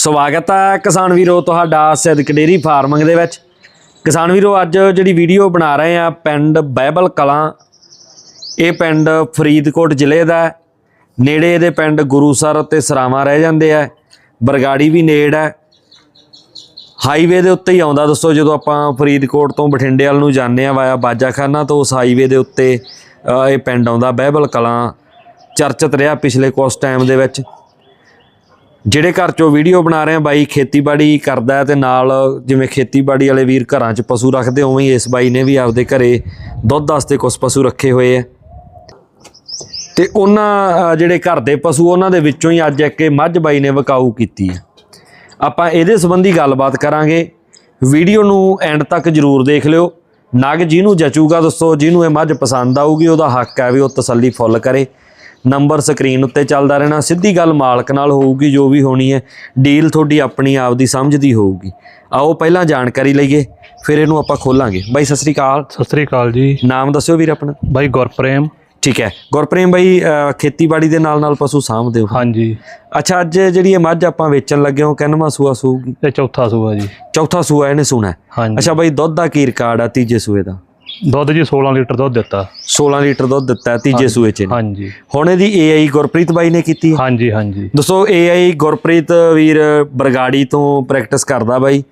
ਸਵਾਗਤ ਹੈ ਕਿਸਾਨ ਵੀਰੋ ਤੁਹਾਡਾ ਸਿੱਧਕ ਡੇਰੀ ਫਾਰਮਿੰਗ ਦੇ ਵਿੱਚ। ਕਿਸਾਨ ਵੀਰੋ, ਅੱਜ ਜਿਹੜੀ ਵੀਡੀਓ ਬਣਾ ਰਹੇ ਆ ਪਿੰਡ ਬਾਈਬਲ ਕਲਾਂ, ਇਹ ਪਿੰਡ ਫਰੀਦਕੋਟ ਜ਼ਿਲ੍ਹੇ ਦਾ ਨੇੜੇ ਇਹਦੇ ਪਿੰਡ ਗੁਰੂਸਰ ਤੇ ਸਰਾਵਾਂ ਰਹਿ ਜਾਂਦੇ ਆ। ਬਰਗਾੜੀ ਵੀ ਨੇੜ ਹੈ। ਹਾਈਵੇ ਦੇ ਉੱਤੇ ਹੀ ਆਉਂਦਾ ਦੋਸਤੋ ਜਦੋਂ ਆਪਾਂ ਫਰੀਦਕੋਟ ਤੋਂ ਬਠਿੰਡੇ ਵੱਲ ਨੂੰ ਜਾਂਦੇ ਆ ਵਾਇਆ ਬਾਜਾਖਾਨਾ, ਤੋਂ ਉਸ ਹਾਈਵੇ ਦੇ ਉੱਤੇ ਇਹ ਪਿੰਡ ਆਉਂਦਾ ਬਾਈਬਲ ਕਲਾਂ। ਚਰਚਿਤ ਰਿਹਾ ਪਿਛਲੇ ਕੁਝ ਟਾਈਮ ਦੇ ਵਿੱਚ। ਜਿਹੜੇ ਘਰ ਚੋਂ ਵੀਡੀਓ ਬਣਾ ਰਹੇ ਆ, ਬਾਈ ਖੇਤੀਬਾੜੀ ਕਰਦਾ ਹੈ ਤੇ ਨਾਲ ਜਿਵੇਂ ਖੇਤੀਬਾੜੀ ਵਾਲੇ ਵੀਰ ਘਰਾਂ 'ਚ ਪਸ਼ੂ ਰੱਖਦੇ ਉਵੇਂ ਹੀ ਇਸ ਬਾਈ ਨੇ ਵੀ ਆਪਦੇ ਘਰੇ ਦੁੱਧ ਵਾਸਤੇ ਕੁਝ ਪਸ਼ੂ ਰੱਖੇ ਹੋਏ ਆ। ਤੇ ਉਹਨਾਂ ਜਿਹੜੇ ਘਰ ਦੇ ਪਸ਼ੂ, ਉਹਨਾਂ ਦੇ ਵਿੱਚੋਂ ਹੀ ਅੱਜ ਇੱਕ ਇਹ ਮੱਝ ਬਾਈ ਨੇ ਵਿਕਾਊ ਕੀਤੀ ਹੈ ਆਪਾਂ ਇਹਦੇ ਸੰਬੰਧੀ ਗੱਲਬਾਤ ਕਰਾਂਗੇ। ਵੀਡੀਓ ਨੂੰ ਐਂਡ ਤੱਕ ਜਰੂਰ ਦੇਖ ਲਿਓ। ਨਗ ਜਿਹਨੂੰ ਜਚੂਗਾ ਦੱਸੋ ਜਿਹਨੂੰ ਇਹ ਮੱਝ ਪਸੰਦ ਆਊਗੀ, ਉਹਦਾ ਹੱਕ ਹੈ ਵੀ ਉਹ ਤਸੱਲੀ ਫੁੱਲ ਕਰੇ। ਨੰਬਰ ਸਕਰੀਨ ਉੱਤੇ ਚੱਲਦਾ ਰਹਿਣਾ ਸਿੱਧੀ ਗੱਲ ਮਾਲਕ ਨਾਲ ਹੋਊਗੀ ਜੋ ਵੀ ਹੋਣੀ ਹੈ ਡੀਲ ਤੁਹਾਡੀ ਆਪਣੀ ਆਪ ਦੀ ਸਮਝ ਦੀ ਹੋਊਗੀ। ਆਓ ਪਹਿਲਾਂ ਜਾਣਕਾਰੀ ਲਈਏ ਫਿਰ ਇਹਨੂੰ ਆਪਾਂ ਖੋਲਾਂਗੇ। ਬਾਈ ਸਤਿ ਸ੍ਰੀ ਅਕਾਲ। ਸਤਿ ਸ੍ਰੀ ਅਕਾਲ ਜੀ। ਨਾਮ ਦੱਸਿਓ ਵੀਰ ਆਪਣਾ। ਬਾਈ ਗੁਰਪ੍ਰੇਮ। ਠੀਕ ਹੈ। ਗੁਰਪ੍ਰੇਮ ਬਾਈ ਖੇਤੀਬਾੜੀ ਦੇ ਨਾਲ ਨਾਲ ਪਸ਼ੂ ਸਾਂਭਦੇ ਹੋ? ਹਾਂਜੀ। ਅੱਛਾ ਅੱਜ ਜਿਹੜੀ ਇਹ ਮੱਝ ਆਪਾਂ ਵੇਚਣ ਲੱਗੇ ਹਾਂ ਕਿੰਨਵਾਂ ਸੂਆ ਸੂਗੀ? ਇਹ ਚੌਥਾ ਸੂਆ ਜੀ। ਚੌਥਾ ਸੂਆ ਇਹਨੇ ਸੁਣਾ ਅੱਛਾ ਬਾਈ ਦੁੱਧ ਦਾ ਕੀ ਰਿਕਾਰਡ ਆ ਤੀਜੇ ਸੂਏ ਦਾ? ਦੁੱਧ ਜੀ 16 ਲੀਟਰ ਦੁੱਧ ਦਿੱਤਾ। 16 ਲੀਟਰ ਦੁੱਧ ਦਿੱਤਾ ਤੀਜੇ ਸੂਏ ਚ। ਹਾਂਜੀ। ਹੁਣ ਇਹਦੀ ਏਆਈ ਗੁਰਪ੍ਰੀਤ ਬਾਈ ਨੇ ਕੀਤੀ ਹਾਂਜੀ ਹਾਂਜੀ। ਦੋਸਤੋ ਏਆਈ ਗੁਰਪ੍ਰੀਤ ਵੀਰ ਬਰਗਾੜੀ ਤੋਂ ਪ੍ਰੈਕਟਿਸ ਕਰਦਾ ਬਾਈ।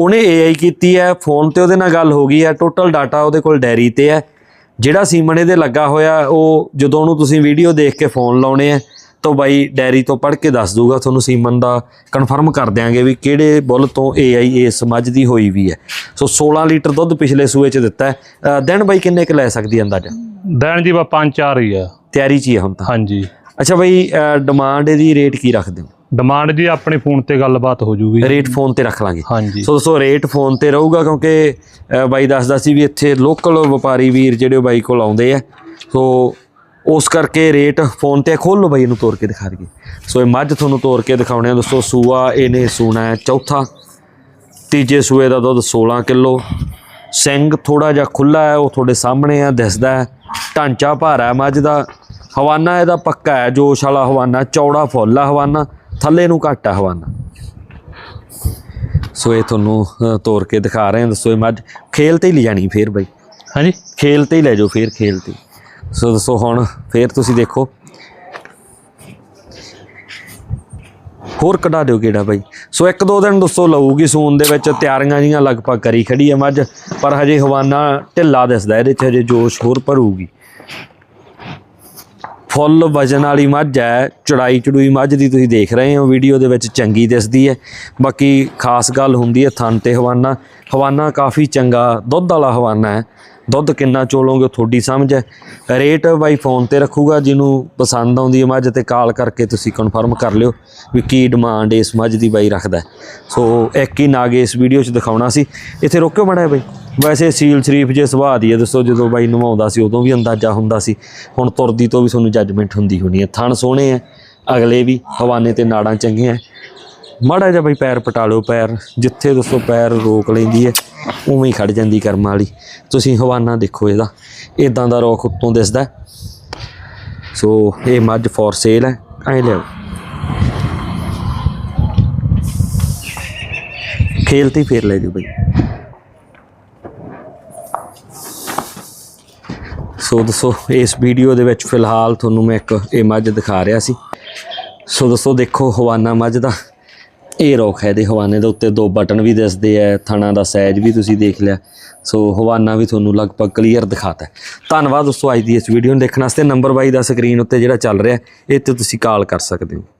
ਉਹਨੇ ਏਆਈ ਕੀਤੀ ਹੈ ਫੋਨ ਤੇ ਉਹਦੇ ਨਾਲ ਗੱਲ ਹੋ ਗਈ ਹੈ ਟੋਟਲ ਡਾਟਾ ਉਹਦੇ ਕੋਲ ਡੈਰੀ ਤੇ ਹੈ। ਜਿਹੜਾ ਸੀਮਨ ਇਹਦੇ ਲੱਗਾ ਹੋਇਆ ਉਹ ਜਦੋਂ ਉਹਨੂੰ ਤੁਸੀਂ ਵੀਡੀਓ ਦੇਖ ਕੇ ਫੋਨ ਲਾਉਣੇ ਆ ਤਾਂ ਬਾਈ ਡੈਰੀ ਤੋਂ ਪੜ੍ਹ ਕੇ ਦੱਸ ਦੂਗਾ ਤੁਹਾਨੂੰ ਸੀਮਨ ਦਾ ਕਨਫਰਮ ਕਰ ਦਿਆਂਗੇ ਵੀ ਕਿਹੜੇ ਬੁੱਲ ਤੋਂ ਏਆਈ ਇਸ ਮੱਝ ਦੀ ਹੋਈ ਵੀ ਹੈ। ਸੋ 16 ਲੀਟਰ ਦੁੱਧ ਪਿਛਲੇ ਸੂਏ ਚ ਦਿੱਤਾ ਹੈ। ਦਿਨ ਬਾਈ ਕਿੰਨੇ ਕੁ ਲੈ ਸਕਦੀ ਹੈ ਅੰਦਾਜ਼ਾ? ਦੇਣ ਜੀ ਬਾ ਪੰਜ ਚਾਰ ਹੀ ਆ। ਤਿਆਰੀ ਚ ਹੀ ਹੁਣ ਤਾਂ। ਹਾਂਜੀ। ਅੱਛਾ ਬਾਈ ਡਿਮਾਂਡ ਇਹਦੀ ਰੇਟ ਕੀ ਰੱਖਦੇ ਹੋ? ਡਿਮਾਂਡ ਜੀ ਆਪਣੇ ਫੋਨ ਤੇ ਗੱਲਬਾਤ ਹੋ ਜੂਗੀ। ਰੇਟ ਫੋਨ ਤੇ ਰੱਖ ਲਾਂਗੇ। ਹਾਂਜੀ। ਸੋ ਦੋਸਤੋ ਰੇਟ ਫੋਨ ਤੇ ਰਹੂਗਾ ਕਿਉਂਕਿ ਬਾਈ ਦੱਸਦਾ ਸੀ ਵੀ ਇੱਥੇ ਲੋਕਲ ਵਪਾਰੀ ਵੀਰ ਜਿਹੜੇ ਬਾਈ ਕੋਲ ਆਉਂਦੇ ਆ। ਸੋ ਉਸ ਕਰਕੇ ਰੇਟ ਫੋਨ ਤੇ ਖੋਲ ਲਓ ਬਾਈ ਇਹਨੂੰ ਤੋੜ ਕੇ ਦਿਖਾ ਦਈਏ। ਸੋ ਇਹ ਮੱਝ ਤੁਹਾਨੂੰ ਤੋੜ ਕੇ ਦਿਖਾਉਣੇ ਆ ਦੋਸਤੋ ਸੂਆ ਇਹਨੇ ਸੂਣਾ ਹੈ ਚੌਥਾ। ਤੀਜੇ ਸੂਏ ਦਾ ਦੁੱਧ 16 ਕਿਲੋ। ਸਿੰਘ ਥੋੜਾ ਜਿਹਾ ਖੁੱਲਾ ਹੈ ਉਹ ਤੁਹਾਡੇ ਸਾਹਮਣੇ ਆ ਦਿਸਦਾ ਹੈ। ਢਾਂਚਾ ਭਾਰਾ ਹੈ ਮੱਝ ਦਾ। ਹਵਾਨਾ ਇਹਦਾ ਪੱਕਾ ਹੈ ਜੋਸ਼ ਵਾਲਾ ਹਵਾਨਾ ਚੌੜਾ ਫੁੱਲ ਹੈ ਹਵਾਨਾ ਥੱਲੇ ਨੂੰ ਘੱਟ ਹਵਾਨਾ। ਸੋ ਇਹ ਤੁਹਾਨੂੰ ਤੋੜ ਕੇ ਦਿਖਾ ਰਹੇ ਹਾਂ ਦੱਸੋ ਇਹ ਮੱਝ ਖੇਲ ਤੇ ਹੀ ਲਿਜਾਣੀ ਫੇਰ ਬਾਈ। ਹਾਂਜੀ। ਖੇਲ ਤੇ ਹੀ ਲੈ ਜਾਓ ਫੇਰ ਖੇਲ ਤੇ ਸੋ ਦੱਸੋ ਹੁਣ, ਫੇਰ ਤੁਸੀਂ ਦੇਖੋ। ਹੋਰ ਕਢਾ ਦਿਓ ਕਿਹੜਾ ਬਾਈ? ਸੋ ਇੱਕ ਦੋ ਦਿਨ ਦੋਸਤੋ ਲਊਗੀ ਸੂਨ ਦੇ ਵਿੱਚ ਤਿਆਰੀਆਂ ਜੀਆਂ ਲਗਭਗ ਕਰੀ ਖੜੀ ਹੈ ਮੱਝ, ਪਰ ਹਜੇ ਹਵਾਨਾ ਢਿੱਲਾ ਦਿਸਦਾ, ਇਹਦੇ 'ਚ ਹਜੇ ਜੋਸ਼ ਹੋਰ ਭਰੂਗੀ। ਫੁੱਲ ਵਜਨ ਵਾਲੀ ਮੱਝ ਹੈ, ਚੜਾਈ ਚੜੂਈ ਮੱਝ ਦੀ ਤੁਸੀਂ ਦੇਖ ਰਹੇ ਹੋ, ਵੀਡੀਓ ਦੇ ਵਿੱਚ ਚੰਗੀ ਦਿਸਦੀ ਹੈ। ਬਾਕੀ ਖਾਸ ਗੱਲ ਹੁੰਦੀ ਹੈ ਥਣ ਤੇ ਹਵਾਨਾ। ਹਵਾਨਾ ਕਾਫੀ ਚੰਗਾ, ਦੁੱਧ ਵਾਲਾ ਹਵਾਨਾ ਹੈ। ਦੁੱਧ ਕਿੰਨਾ ਚੋਲੋਗੇ ਉਹ ਤੁਹਾਡੀ ਸਮਝ ਹੈ। ਰੇਟ ਬਾਈ ਫੋਨ ਤੇ ਰੱਖੂਗਾ, ਜਿਹਨੂੰ ਪਸੰਦ ਆਉਂਦੀ ਹੈ ਮੱਝ ਤੇ ਕਾਲ ਕਰਕੇ ਤੁਸੀਂ ਕਨਫਰਮ ਕਰ ਲਿਓ ਵੀ ਕੀ ਡਿਮਾਂਡ ਇਸ ਮੱਝ ਦੀ ਬਾਈ ਰੱਖਦਾ ਸੋ ਇੱਕ ਹੀ ਨਾਗ ਇਸ ਵੀਡੀਓ 'ਚ ਦਿਖਾਉਣਾ ਸੀ। ਇੱਥੇ ਰੋਕਿਓ ਮੜਾ ਬਾਈ। ਵੈਸੇ ਸੀਲ ਸ਼ਰੀਫ ਜੇ ਸੁਭਾਅ ਦੀ ਹੈ ਦੋਸਤੋ ਜਦੋਂ ਬਾਈ ਨਵਾਉਂਦਾ ਸੀ ਉਦੋਂ ਵੀ ਅੰਦਾਜ਼ਾ ਹੁੰਦਾ ਸੀ। ਹੁਣ ਤੁਰਦੀ ਤੋਂ ਵੀ ਤੁਹਾਨੂੰ ਜੱਜਮੈਂਟ ਹੁੰਦੀ ਹੋਣੀ ਹੈ। ਥਣ ਸੋਹਣੇ ਹੈ, ਅਗਲੇ ਵੀ ਹਵਾਨੇ ਤੇ ਨਾੜਾਂ ਚੰਗੀਆਂ ਮਾੜਾ ਜਿਹਾ ਬਈ ਪੈਰ ਪਟਾ ਲਓ, ਪੈਰ ਜਿੱਥੇ ਦੋਸਤੋ ਪੈਰ ਰੋਕ ਲੈਂਦੀ ਹੈ ਉਵੇਂ ਹੀ ਖੜ ਜਾਂਦੀ ਕਰਮ ਵਾਲੀ। ਤੁਸੀਂ ਹਵਾਨਾ ਦੇਖੋ ਇਹਦਾ ਇਦਾਂ ਦਾ ਰੋਖ ਉੱਤੋਂ ਦਿਸਦਾ ਸੋ ਇਹ ਮੱਝ ਫੋਰ ਸੇਲ ਹੈ ਐ ਲਿਆਓ। ਖੇਲ ਤੇ ਫੇਰ ਲੈ ਜਾਓ ਬਈ। ਸੋ ਦੱਸੋ, ਇਸ ਵੀਡੀਓ ਦੇ ਵਿੱਚ ਫਿਲਹਾਲ ਤੁਹਾਨੂੰ ਮੈਂ ਇੱਕ ਇਹ ਮੱਝ ਦਿਖਾ ਰਿਹਾ ਸੀ। ਸੋ ਦੱਸੋ, ਦੇਖੋ ਹਵਾਨਾ ਮੱਝ ਦਾ। ਇਹ ਰੋਖ ਹੈ, ਇਹਦੇ ਹਵਾਨੇ ਦੇ ਉੱਤੇ ਦੋ ਬਟਨ ਵੀ ਦਿਸਦੇ ਆ, ਥਣਾ ਦਾ ਸਾਈਜ਼ ਵੀ ਤੁਸੀਂ ਦੇਖ ਲਿਆ। ਸੋ ਹਵਾਨਾ ਵੀ ਤੁਹਾਨੂੰ ਲਗਭਗ ਕਲੀਅਰ ਦਿਖਾਤਾ ਧੰਨਵਾਦ ਦੋਸਤੋ, ਅੱਜ ਦੀ ਇਸ ਵੀਡੀਓ ਨੂੰ ਦੇਖਣ ਵਾਸਤੇ ਨੰਬਰ 22 ਦਾ ਸਕਰੀਨ ਉੱਤੇ ਜਿਹੜਾ ਚੱਲ ਰਿਹਾ, ਇਹ ਤੇ ਤੁਸੀਂ ਕਾਲ ਕਰ ਸਕਦੇ ਹੋ।